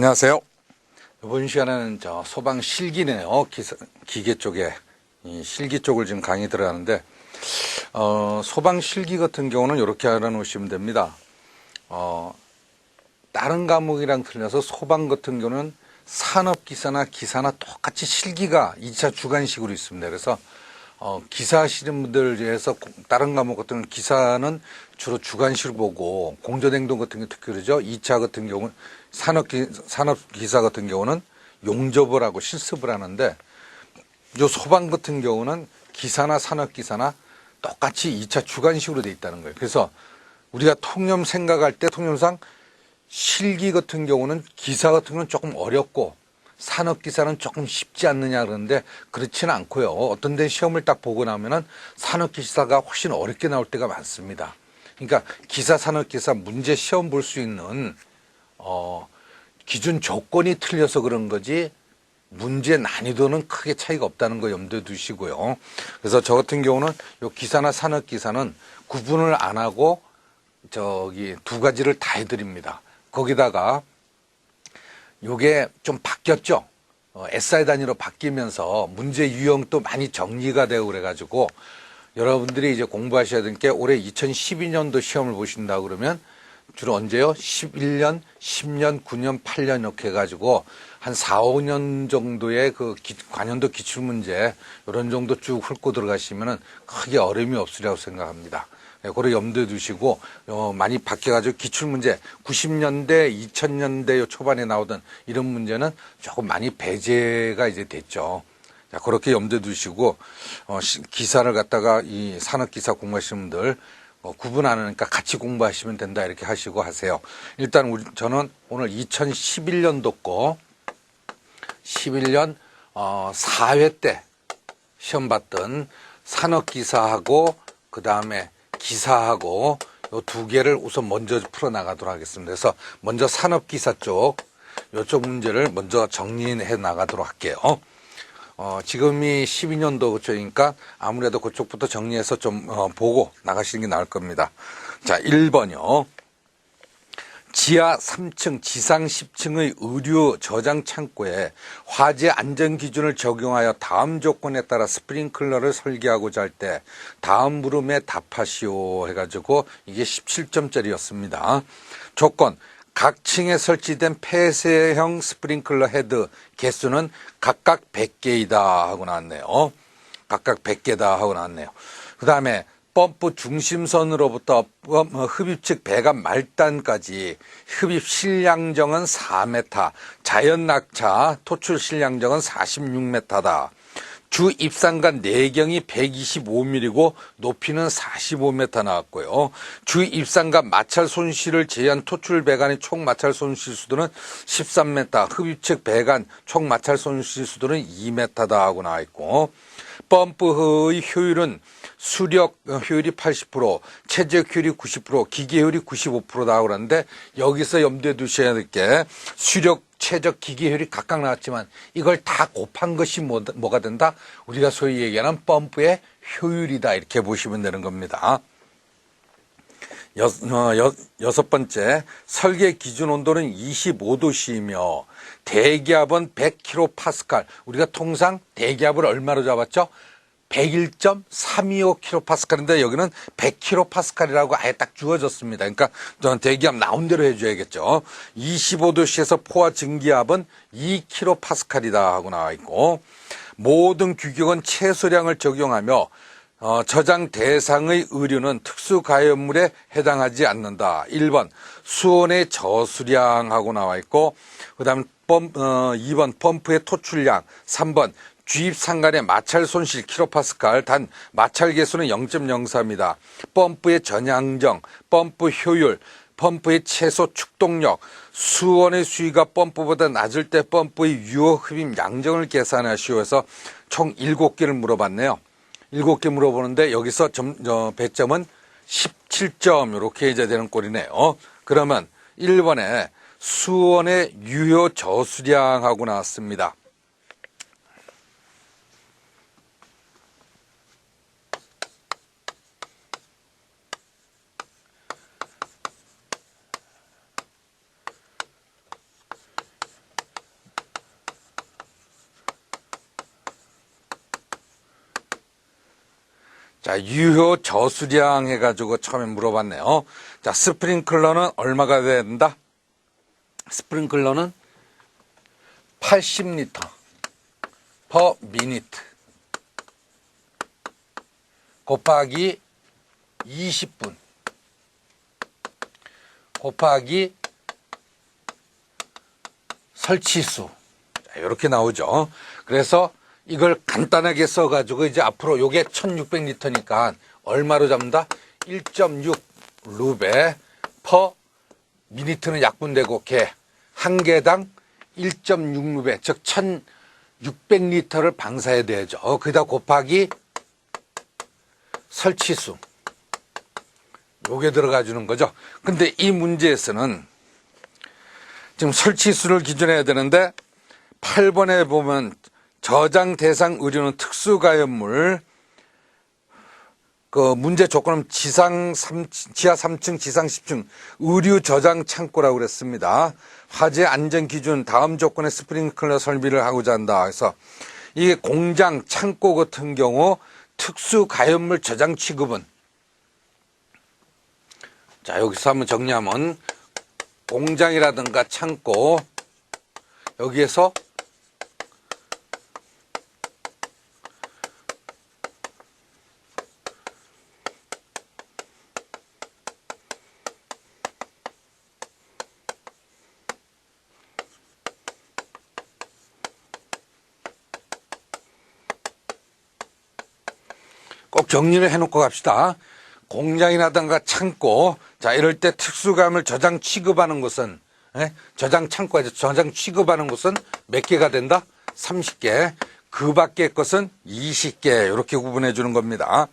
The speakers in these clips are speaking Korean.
안녕하세요. 이번 시간에는 저 소방 실기네요. 기사, 기계 쪽에 이 실기 쪽을 지금 강의 들어가는데 어, 소방 실기 같은 경우는 이렇게 알아놓으시면 됩니다. 어, 다른 과목이랑 틀려서 소방 같은 경우는 산업기사나 기사나 똑같이 실기가 2차 주관식으로 있습니다. 그래서 어, 기사 하시는 분들 고- 다른 과목 같은 경우는 기사는 주로 주관식을 보고 공전행동 같은 게 특히 그러죠. 2차 같은 경우는 산업기, 산업기사 같은 경우는 용접을 하고 실습을 하는데 요 소방 같은 경우는 기사나 산업기사나 똑같이 2차 주관식으로 돼 있다는 거예요. 그래서 우리가 통념 생각할 때 통념상 실기 같은 경우는 기사 같은 경우는 조금 어렵고 산업기사는 조금 쉽지 않느냐 그러는데 그렇지는 않고요. 어떤 데 시험을 딱 보고 나면은 산업기사가 훨씬 어렵게 나올 때가 많습니다. 그러니까 기사, 산업기사 문제 시험 볼 수 있는 어, 기준 조건이 틀려서 그런 거지 문제 난이도는 크게 차이가 없다는 거 염두에 두시고요. 그래서 저 같은 경우는 요 기사나 산업 기사는 구분을 안 하고 저기 두 가지를 다 해드립니다. 거기다가 요게 좀 바뀌었죠. 어, SI 단위로 바뀌면서 문제 유형도 많이 정리가 되고 그래가지고 여러분들이 이제 공부하셔야 되는 게 올해 2012년도 시험을 보신다 그러면 주로 언제요? 11년, 10년, 9년, 8년 이렇게 해가지고 한 4, 5년 정도의 그 기- 관연도 기출 문제 이런 정도 쭉 훑고 들어가시면은 크게 어려움이 없으리라고 생각합니다. 예, 그걸 염두에 두시고 어, 많이 바뀌어가지고 기출 문제 90년대, 2000년대 요 초반에 나오던 이런 문제는 조금 많이 배제가 이제 됐죠. 자, 그렇게 염두에 두시고, 어, 시- 기사를 갖다가 이 산업 기사 공부하시는 분들, 어, 구분 안 하니까 같이 공부하시면 된다 이렇게 하시고 하세요. 일단 우리, 저는 오늘 2011년도 거, 11년, 어, 4회 때 시험 봤던 산업기사하고 그 다음에 기사하고 요 두 개를 우선 먼저 풀어나가도록 하겠습니다. 그래서 먼저 산업기사 쪽, 요쪽 문제를 먼저 정리해 나가도록 할게요. 어, 지금이 12년도 그쪽이니까 아무래도 그쪽부터 정리해서 좀 어, 보고 나가시는 게 나을 겁니다. 자, 1번이요. 지하 3층, 지상 10층의 의류 저장 창고에 화재 안전 기준을 적용하여 다음 조건에 따라 스프링클러를 설계하고자 할 때 다음 물음에 답하시오 해가지고 이게 17점짜리였습니다. 조건 각 층에 설치된 폐쇄형 스프링클러 헤드 개수는 각각 100개이다 하고 나왔네요. 각각 100개다 하고 나왔네요. 그 다음에 펌프 중심선으로부터 펌- 어, 흡입 측 배관 말단까지 흡입 실량정은 4m, 자연 낙차 토출 실량정은 46m다. 주 입상간 내경이 125mm고 높이는 45m 나왔고요. 주 입상간 마찰 손실을 제한 토출 배관의 총 마찰 손실 수도는 13m, 흡입측 배관 총 마찰 손실 수도는 2m다 하고 나와 있고 펌프의 효율은 수력 효율이 80%, 최적 효율이 90%, 기계 효율이 95%다 그러는데 여기서 염두에 두셔야 될 게 수력, 최적, 기계 효율이 각각 나왔지만 이걸 다 곱한 것이 뭐, 뭐가 된다? 우리가 소위 얘기하는 펌프의 효율이다 이렇게 보시면 되는 겁니다. 여, 어, 여, 여섯 번째, 설계 기준 온도는 25도씨이며 대기압은 100kPa. 우리가 통상 대기압을 얼마로 잡았죠? 101.325kPa인데 여기는 100kPa이라고 아예 딱 주어졌습니다. 그러니까 저 대기압 나온 대로 해줘야겠죠. 25도씨에서 포화 증기압은 2kPa이다 하고 나와 있고 모든 규격은 최소량을 적용하며 어, 저장 대상의 의류는 특수 가연물에 해당하지 않는다. 1번 수온의 저수량하고 나와 있고 그다음 펌, 어, 2번 펌프의 토출량, 3번 주입 상간의 마찰 손실 킬로파스칼 단 마찰 개수는 0.03입니다. 펌프의 전향정, 펌프 효율, 펌프의 최소 축동력, 수원의 수위가 펌프보다 낮을 때 펌프의 유효 흡입 양정을 계산하시오 해서 총 7개를 물어봤네요. 7개 물어보는데 여기서 점, 어, 배점은 17점 이렇게 이제 되는 꼴이네요. 그러면 1번에 수원의 유효 저수량하고 나왔습니다. 자, 유효 저수량 해가지고 처음에 물어봤네요. 자, 스프링클러는 얼마가 돼야 된다? 스프링클러는 80리터 per minute 곱하기 20분 곱하기 설치수 이렇게 나오죠. 그래서 이걸 간단하게 써가지고 이제 앞으로 요게 1600리터니까 얼마로 잡는다? 1.6 루베 퍼 미니트는 약분되고 개 한 개당 1.6 루베 즉 1600리터를 방사해야 되죠. 거기다 곱하기 설치수 요게 들어가 주는 거죠. 근데 이 문제에서는 지금 설치수를 기준해야 되는데 8번에 보면 저장 대상 의료는 특수가염물. 그 문제 조건은 지상 3, 지하 3층, 지상 10층. 의류 저장 창고라고 그랬습니다. 화재 안전 기준 다음 조건에 스프링클러 설비를 하고자 한다. 그래서 이게 공장, 창고 같은 경우 특수 가연물 저장 취급은. 자 여기서 한번 정리하면 공장이라든가 창고. 여기에서 정리를 해놓고 갑시다. 공장이라든가 창고, 자, 이럴 때 특수감을 저장 취급하는 것은, 예? 저장 창고에서 저장 취급하는 것은 몇 개가 된다? 30개. 그 밖의 것은 20개. 이렇게 구분해 주는 겁니다.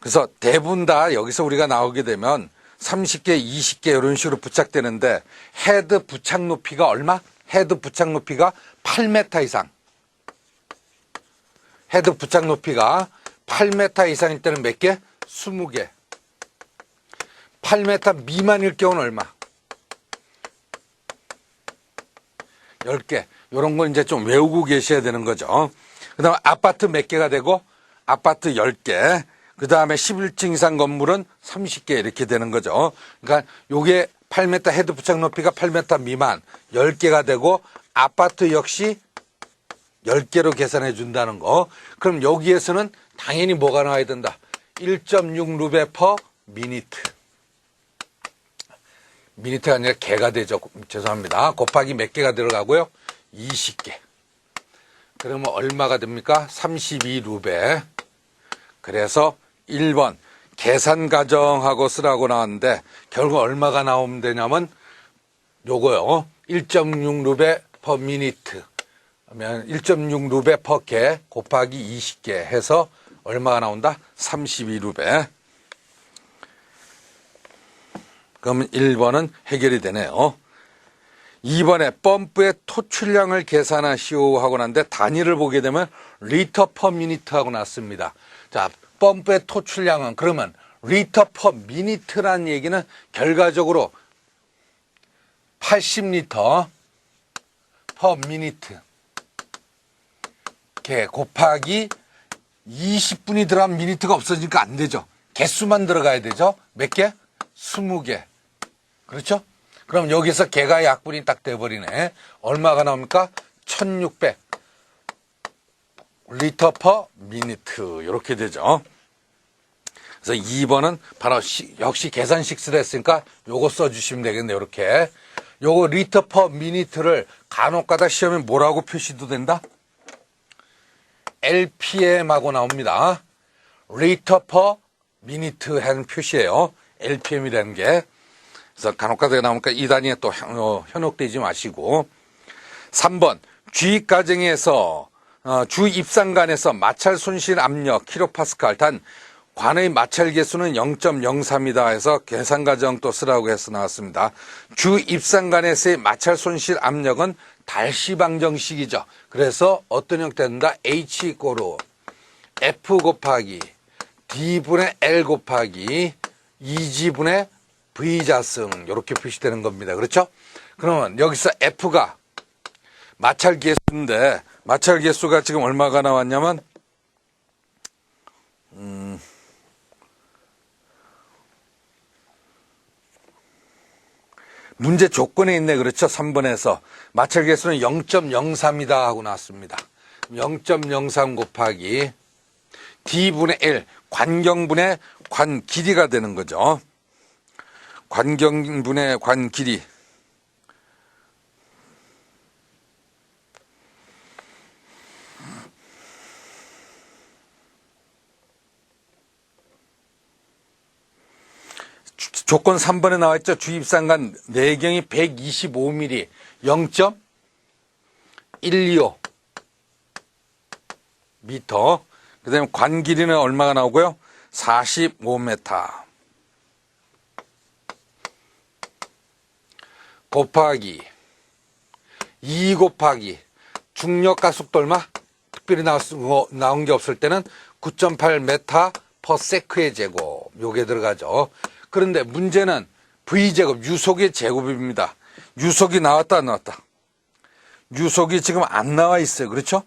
그래서 대부분 다 여기서 우리가 나오게 되면 30개, 20개 이런 식으로 부착되는데 헤드 부착 높이가 얼마? 헤드 부착 높이가 8m 이상. 헤드 부착 높이가 8m 이상일 때는 몇 개? 20개. 8m 미만일 경우는 얼마? 10개. 이런 건 이제 좀 외우고 계셔야 되는 거죠. 그 다음에 아파트 몇 개가 되고 아파트 10개. 그 다음에 11층 이상 건물은 30개 이렇게 되는 거죠. 그러니까 요게 8m 헤드 부착 높이가 8m 미만 10개가 되고 아파트 역시 10개로 계산해 준다는 거. 그럼 여기에서는 당연히 뭐가 나와야 된다. 1.6 루베 퍼 미니트. 미니트가 아니라 개가 되죠. 죄송합니다. 곱하기 몇 개가 들어가고요? 20개. 그러면 얼마가 됩니까? 32 루베. 그래서 1번 계산 가정하고 쓰라고 나왔는데 결국 얼마가 나오면 되냐면 요거요. 1.6 루베 퍼 미니트. 그러면 1.6 루베 퍼개 곱하기 20개 해서 얼마가 나온다? 32 루베. 그러면 1번은 해결이 되네요. 2번에 펌프의 토출량을 계산하시오 하고 났는데 단위를 보게 되면 리터 퍼 미니트 하고 났습니다. 자, 펌프의 토출량은 그러면 리터 퍼 미니트라는 얘기는 결과적으로 80리터 퍼 미니트 개 곱하기 20분이 들어가면 미니트가 없어지니까 안 되죠. 개수만 들어가야 되죠. 몇 개? 20개. 그렇죠? 그럼 여기서 개가 약분이 딱 돼버리네. 얼마가 나옵니까? 1600 리터 퍼 미니트 이렇게 되죠. 그래서 2번은 바로 시- 역시 계산 식스를 했으니까 요거 써주시면 되겠네요. 이렇게. 요거 리터 퍼 미니트를 간혹가다 시험에 뭐라고 표시도 된다? LPM하고 나옵니다. 리터 퍼 미니트 하는 표시예요. LPM이라는 게. 그래서 간혹가다 나오니까 이 단위에 또 현- 어, 현혹되지 마시고. 3번 주입 과정에서 어, 주 입상관에서 마찰 손실 압력 킬로파스칼 단 관의 마찰 개수는 0.03이다 해서 계산 과정 또 쓰라고 해서 나왔습니다. 주 입상관에서의 마찰 손실 압력은 달시 방정식이죠. 그래서 어떤 형태인다? H 고로 F 곱하기 D분의 L 곱하기 2G분의 V자승 이렇게 표시되는 겁니다. 그렇죠? 그러면 여기서 F가 마찰 개수인데 마찰 개수가 지금 얼마가 나왔냐면 음, 문제 조건에 있네. 그렇죠. 3번에서. 마찰 개수는 0.03이다 하고 나왔습니다. 0.03 곱하기 D분의 L, 관경분의 관 길이가 되는 거죠. 관경분의 관 길이. 조건 3번에 나와 있죠. 주입상간 내경이 125mm 0.125 미터. 그 다음에 관 길이는 얼마가 나오고요? 45m. 곱하기 2 곱하기 중력 가속도 얼마? 특별히 거- 나온 게 없을 때는 9.8m per sec의 제곱 요게 들어가죠. 그런데 문제는 V제곱 유속의 제곱입니다. 유속이 나왔다 안 나왔다? 유속이 지금 안 나와 있어요. 그렇죠?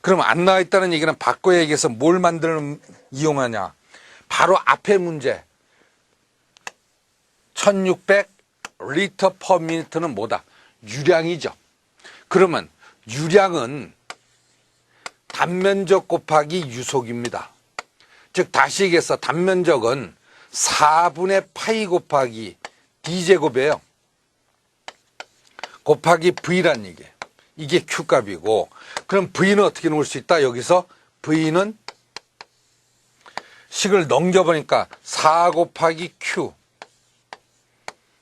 그럼 안 나와 있다는 얘기는 바꿔 얘기해서 뭘 만드는 이용하냐? 바로 앞에 문제. 1600 리터 퍼 미니트는 뭐다? 유량이죠. 그러면 유량은 단면적 곱하기 유속입니다. 즉 다시 얘기해서 단면적은 4분의 파이 곱하기 d제곱이에요. 곱하기 v란 얘기예요. 이게 q값이고 그럼 v는 어떻게 놓을 수 있다? 여기서 v는 식을 넘겨보니까 4 곱하기 q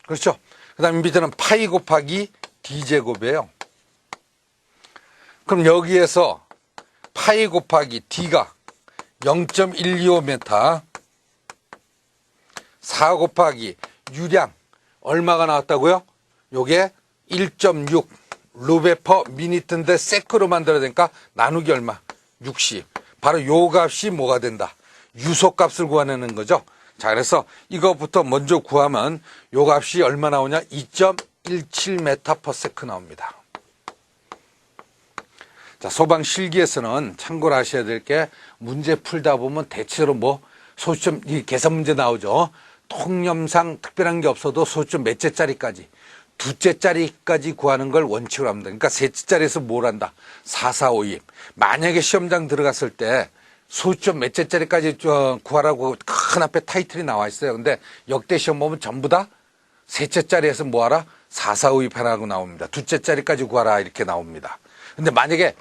그렇죠? 그 다음에 밑에는 파이 곱하기 d제곱이에요. 그럼 여기에서 파이 곱하기 d가 0.125m 4 곱하기 유량 얼마가 나왔다고요? 요게 1.6 루베 퍼 미니트인데 세크로 만들어야 되니까 나누기 얼마? 60. 바로 요 값이 뭐가 된다? 유속 값을 구하는 거죠. 자, 그래서 이거부터 먼저 구하면 요 값이 얼마 나오냐? 2.17m per s 나옵니다. 자, 소방 실기에서는 참고로 하셔야 될 게 문제 풀다 보면 대체로 뭐 소수점 이 계산 문제 나오죠. 통념상 특별한 게 없어도 소수점 몇째 짜리까지 두째 짜리까지 구하는 걸 원칙으로 합니다. 그러니까 셋째 짜리에서 뭘 한다? 4, 4, 5, 2. 만약에 시험장 들어갔을 때 소수점 몇째 짜리까지 저 구하라고 큰 앞에 타이틀이 나와 있어요. 근데 역대 시험 보면 전부 다 셋째 짜리에서 뭐하라? 4, 4, 5, 2 하라고 나옵니다. 두째 짜리까지 구하라 이렇게 나옵니다. 근데 만약에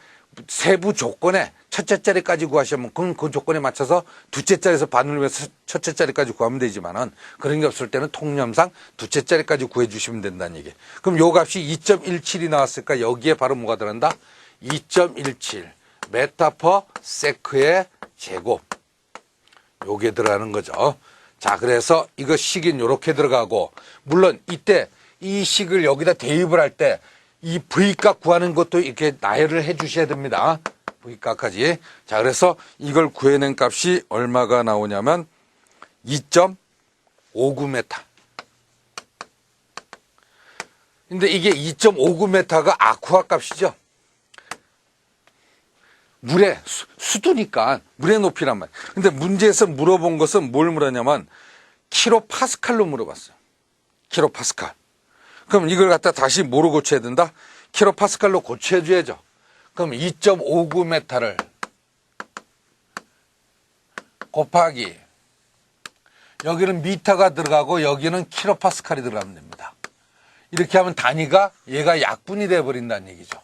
세부 조건에 첫째 자리까지 구하시면 그럼 그 조건에 맞춰서 두째 자리에서 위해서 첫째 자리까지 구하면 되지만은 그런 게 없을 때는 통념상 두째 자리까지 구해 주시면 된다는 얘기. 그럼 요 값이 2.17이 나왔으니까 여기에 바로 뭐가 들어간다? 2.17 메타퍼 세크의 제곱. 요게 들어가는 거죠. 자, 그래서 이거 식인 요렇게 들어가고 물론 이때 이 식을 여기다 대입을 할때 이 V값 구하는 것도 이렇게 나열을 해 주셔야 됩니다. V값까지. 자, 그래서 이걸 구해낸 값이 얼마가 나오냐면 2.59m. 근데 이게 2.59m가 아쿠아 값이죠. 물의 수, 수두니까 물의 높이란 말이에요. 근데 문제에서 물어본 것은 뭘 물었냐면 킬로 파스칼로 물어봤어요. 킬로 파스칼. 그럼 이걸 갖다 다시 뭐로 고쳐야 된다? 킬로 파스칼로 고쳐줘야죠. 그럼 2.59m를 곱하기 여기는 미터가 들어가고 여기는 킬로 파스칼이 들어가면 됩니다. 이렇게 하면 단위가 얘가 약분이 돼 버린다는 얘기죠.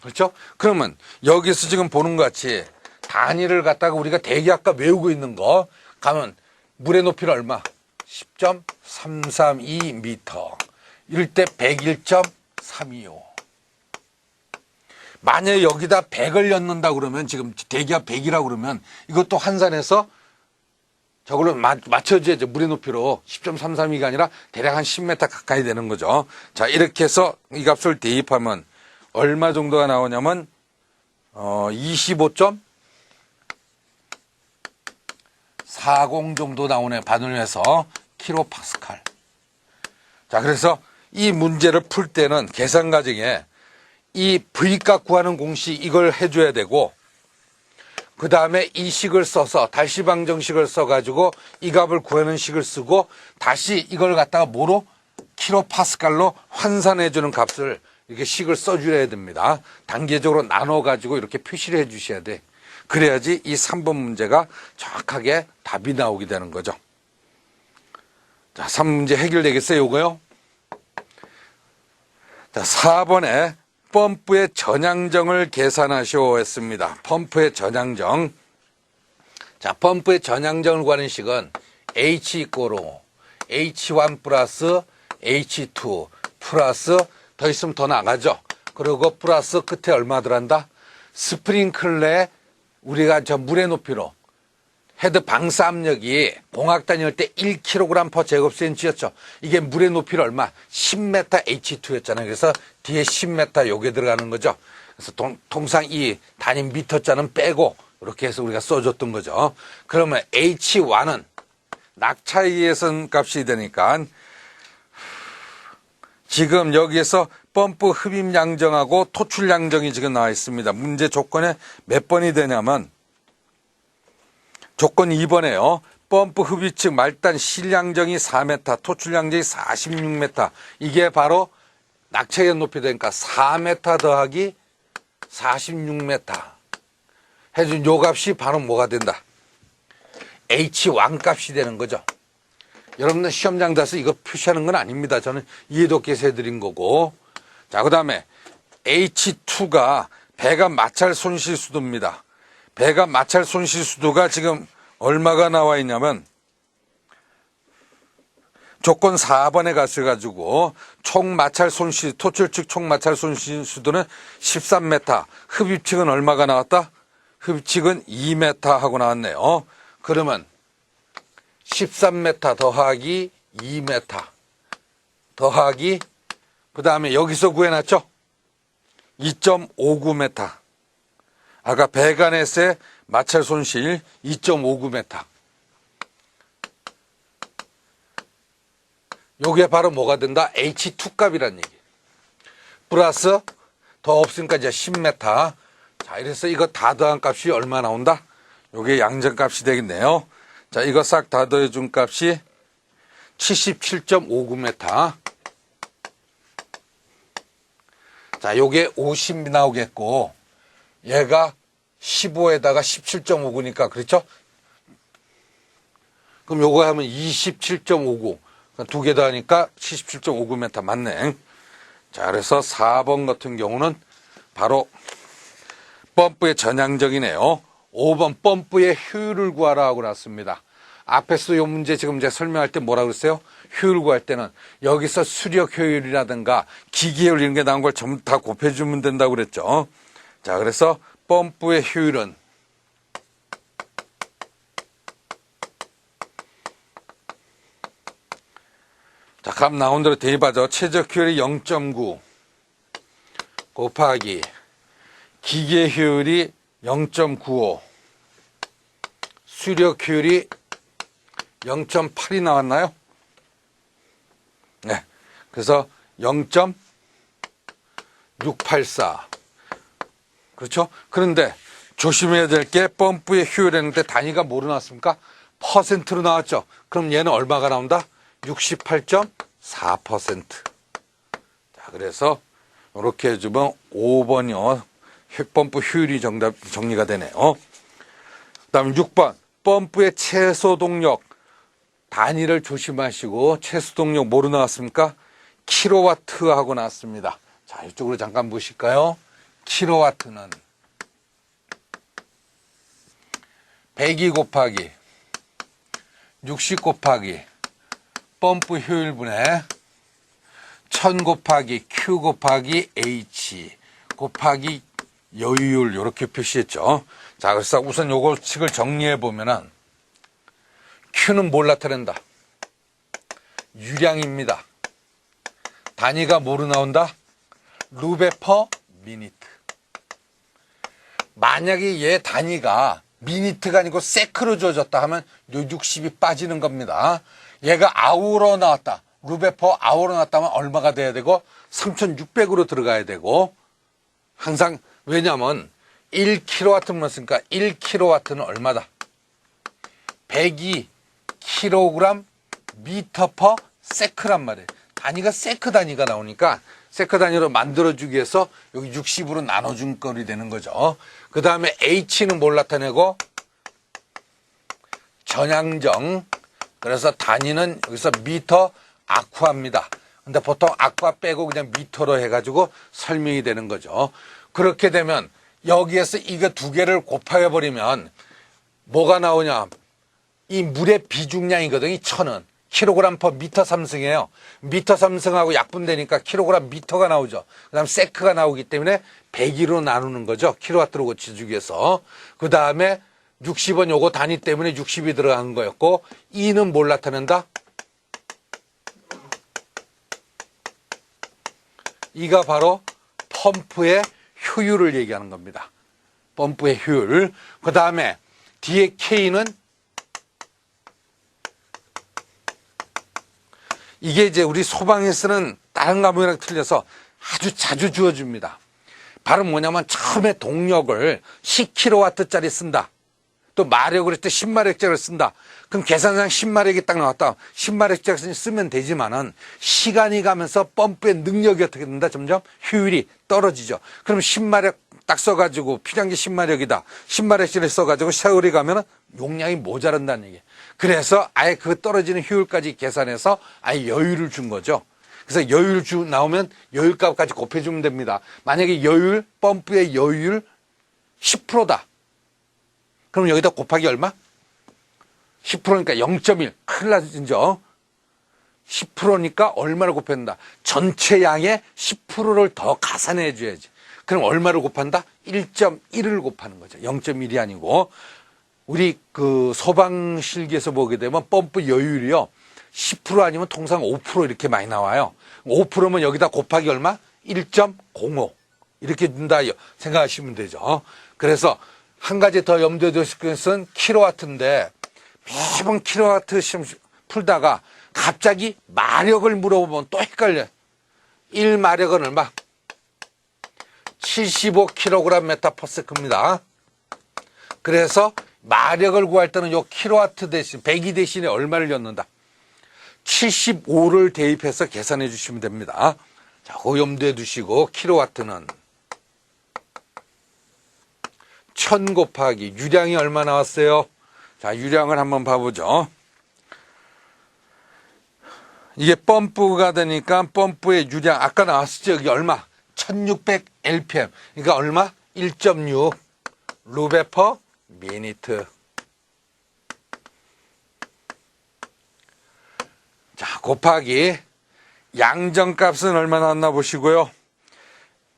그렇죠? 그러면 여기서 지금 보는 것 같이 단위를 갖다가 우리가 대기 아까 외우고 있는 거 가면 물의 높이는 얼마? 10.332m. 때 101.325. 만약에 여기다 100을 넣는다 그러면 지금 대기압 100이라고 그러면 이것도 환산해서 저걸로 마- 맞춰줘야죠. 물의 높이로 10.332가 아니라 대략 한 10m 가까이 되는 거죠. 자, 이렇게 해서 이 값을 대입하면 얼마 정도가 나오냐면 어, 25.40 정도 나오네. 반을 해서 킬로파스칼. 자, 그래서 이 문제를 풀 때는 계산 과정에 이 V값 구하는 공식 이걸 해줘야 되고 그 다음에 이 식을 써서 달시방정식을 써가지고 이 값을 구하는 식을 쓰고 다시 이걸 갖다가 뭐로 킬로파스칼로 환산해주는 값을 이렇게 식을 써주셔야 됩니다. 단계적으로 나눠가지고 이렇게 표시를 해주셔야 돼. 그래야지 이 3번 문제가 정확하게 답이 나오게 되는 거죠. 자, 3문제 해결되겠어요, 요거요? 자, 4번에 펌프의 전향정을 계산하시오 했습니다. 펌프의 전향정. 자, 펌프의 전향정을 구하는 식은 H 이꼬로 H1 플러스 H2 플러스 더 있으면 더 나가죠. 그리고 플러스 끝에 얼마 들어간다? 스프링클러에 우리가 저 물의 높이로 헤드 방사 압력이 공학 다닐 때 1kg per 제곱센치였죠. 이게 물의 높이를 얼마? 10m H2였잖아요. 그래서 뒤에 10m 요게 들어가는 거죠. 그래서 동, 통상 이 단위 미터자는 빼고 이렇게 해서 우리가 써줬던 거죠. 그러면 H1은 낙차에 의해선 값이 되니까 지금 여기에서 펌프 흡입 양정하고 토출 양정이 지금 나와 있습니다. 문제 조건에 몇 번이 되냐면 조건 2번에요. 펌프 흡입 측 말단 실양정이 4m, 토출 양정이 46m. 이게 바로 낙차의 높이 되니까 4m 더하기 46m. 해준 요 값이 바로 뭐가 된다? H1 값이 되는 거죠. 여러분들 시험장 가서 이거 표시하는 건 아닙니다. 저는 이해도께서 해드린 거고. 자, 그 다음에 H2가 배가 마찰 손실 수도입니다. 배가 마찰 손실 수도가 지금 얼마가 나와 있냐면 조건 4번에 가셔가지고 총 마찰 손실, 토출 측총 마찰 손실 수도는 13m, 흡입 측은 얼마가 나왔다? 흡입 측은 2m 하고 나왔네요. 그러면 13m 더하기 2m 더하기 그 다음에 여기서 구해놨죠? 2.59m. 아까 배관에서의 마찰 손실 2.59m. 요게 바로 뭐가 된다? H2 값이란 얘기. 플러스 더 없으니까 이제 10m. 자, 이래서 이거 다 더한 값이 얼마 나온다? 요게 양전 값이 되겠네요. 자, 이거 싹 다 더해준 값이 77.59m. 자, 요게 50 나오겠고, 얘가 15에다가 17.59니까, 그렇죠? 그럼 요거 하면 27.59. 두 개 더 하니까 77.59m 맞네. 자, 그래서 4번 같은 경우는 바로 펌프의 전향적이네요. 5번 펌프의 효율을 구하라 하고 났습니다. 앞에서 요 문제 지금 제가 설명할 때 뭐라 그랬어요? 효율 구할 때는 여기서 수력 효율이라든가 기계 효율 이런 게 나온 걸 전부 다 곱해주면 된다고 그랬죠. 자, 그래서 펌프의 효율은 자, 값 나온 대로 대입하죠. 최적 효율이 0.9 곱하기 기계 효율이 0.95 수력 효율이 0.8이 나왔나요? 네. 그래서 0.684. 그렇죠? 그런데 조심해야 될 게 펌프의 효율했는데 단위가 뭐로 나왔습니까? 퍼센트로 나왔죠. 그럼 얘는 얼마가 나온다? 68.4%. 자, 그래서 이렇게 해주면 5번이요. 펌프 효율이 정답, 정리가 되네요. 그 다음 6번. 펌프의 최소 동력. 단위를 조심하시고 최소 동력 뭐로 나왔습니까? 킬로와트 하고 나왔습니다. 자, 이쪽으로 잠깐 보실까요? 킬로와트는 102 곱하기 60 곱하기 펌프 효율분의 1000 곱하기 Q 곱하기 H 곱하기 여유율 이렇게 표시했죠. 자, 그래서 우선 요걸 식을 정리해 보면은 Q는 뭘 나타낸다? 유량입니다. 단위가 뭐로 나온다? 루베 퍼 미니트. 만약에 얘 단위가 미니트가 아니고 세크로 주어졌다 하면 요 60이 빠지는 겁니다. 얘가 아우로 나왔다. 루베 퍼 아우로 나왔다면 얼마가 돼야 되고 3600으로 들어가야 되고 항상 왜냐면 1kW 물었으니까 1kW는 얼마다? 102kg 미터 퍼 세크란 말이에요. 단위가 세크 단위가 나오니까 세크 단위로 만들어주기 위해서 여기 60으로 나눠준 거리 되는 거죠. 그 다음에 H는 뭘 나타내고 전향정. 그래서 단위는 여기서 미터 아쿠아입니다. 근데 보통 아쿠아 빼고 그냥 미터로 해가지고 설명이 되는 거죠. 그렇게 되면 여기에서 이거 두 개를 곱하여 버리면 뭐가 나오냐? 이 물의 비중량이거든요. 이 천은. 킬로그램 퍼 미터 삼승이에요. 미터 삼승하고 약분되니까 킬로그램 미터가 나오죠. 그 다음 세크가 나오기 때문에 100으로 나누는 거죠. 킬로와트로 고쳐주기 위해서. 그 다음에 60원 요거 단위 때문에 60이 들어간 거였고, 2는 뭘 나타낸다? 이가 바로 펌프의 효율을 얘기하는 겁니다. 펌프의 효율. 그 다음에 뒤에 K는 이게 이제 우리 소방에 쓰는 다른 과목이랑 틀려서 아주 자주 주어집니다. 바로 뭐냐면 처음에 동력을 10kW짜리 쓴다. 또 마력을 할때 10마력짜리를 쓴다. 그럼 계산상 10마력이 딱 나왔다. 10마력짜리 쓰면 되지만은 시간이 가면서 펌프의 능력이 어떻게 된다? 점점 효율이 떨어지죠. 그럼 10마력 딱 써가지고 필요한 게 10마력이다. 10마력짜리 써가지고 세월이 가면은 용량이 모자란다는 얘기예요. 그래서 아예 그 떨어지는 효율까지 계산해서 아예 여유를 준 거죠. 그래서 여유를 주 나오면 여유값까지 곱해주면 됩니다. 만약에 여율, 펌프의 여율 10%다. 그럼 여기다 곱하기 얼마? 10%니까 0.1. 큰일 나죠. 10%니까 얼마를 곱한다? 전체 양의 10%를 더 가산해 줘야지. 그럼 얼마를 곱한다? 1.1을 곱하는 거죠. 0.1이 아니고. 우리 그 소방실기에서 보게 되면 펌프 여율이요. 10% 아니면 통상 5% 이렇게 많이 나와요. 5%면 여기다 곱하기 얼마? 1.05. 이렇게 준다 생각하시면 되죠. 그래서 한 가지 더 염두에 두실 것은 킬로와트인데 매번 킬로와트 시험 풀다가 갑자기 마력을 물어보면 또 헷갈려요. 1마력은 얼마? 75kg 메타 퍼세크입니다. 그래서 마력을 구할 때는 요 킬로와트 대신 102 대신에 얼마를 넣는다? 75를 대입해서 계산해 주시면 됩니다. 자, 그 염두에 두시고 킬로와트는 1000 곱하기 유량이 얼마 나왔어요? 자, 유량을 한번 봐보죠. 이게 펌프가 되니까 펌프의 유량 아까 나왔었죠? 여기 얼마? 1600 LPM. 그러니까 얼마? 1.6 루베퍼 미니트. 자, 곱하기 양정값은 얼마 나왔나 보시고요.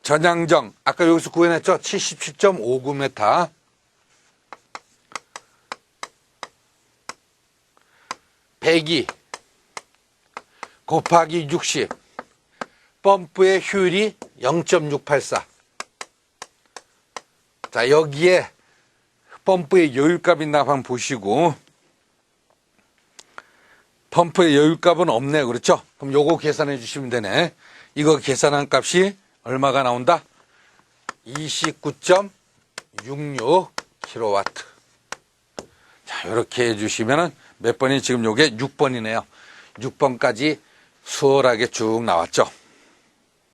전양정 아까 여기서 구해냈죠? 77.59m. 백이 곱하기 60 펌프의 효율이 0.684. 자, 여기에 펌프의 여유값 있나 한번 보시고 펌프의 여유값은 없네. 그렇죠? 그럼 요거 계산해 주시면 되네. 이거 계산한 값이 얼마가 나온다? 29.66 킬로와트. 자, 이렇게 해 주시면은 몇 번이 지금 요게 6번이네요. 6번까지 수월하게 쭉 나왔죠.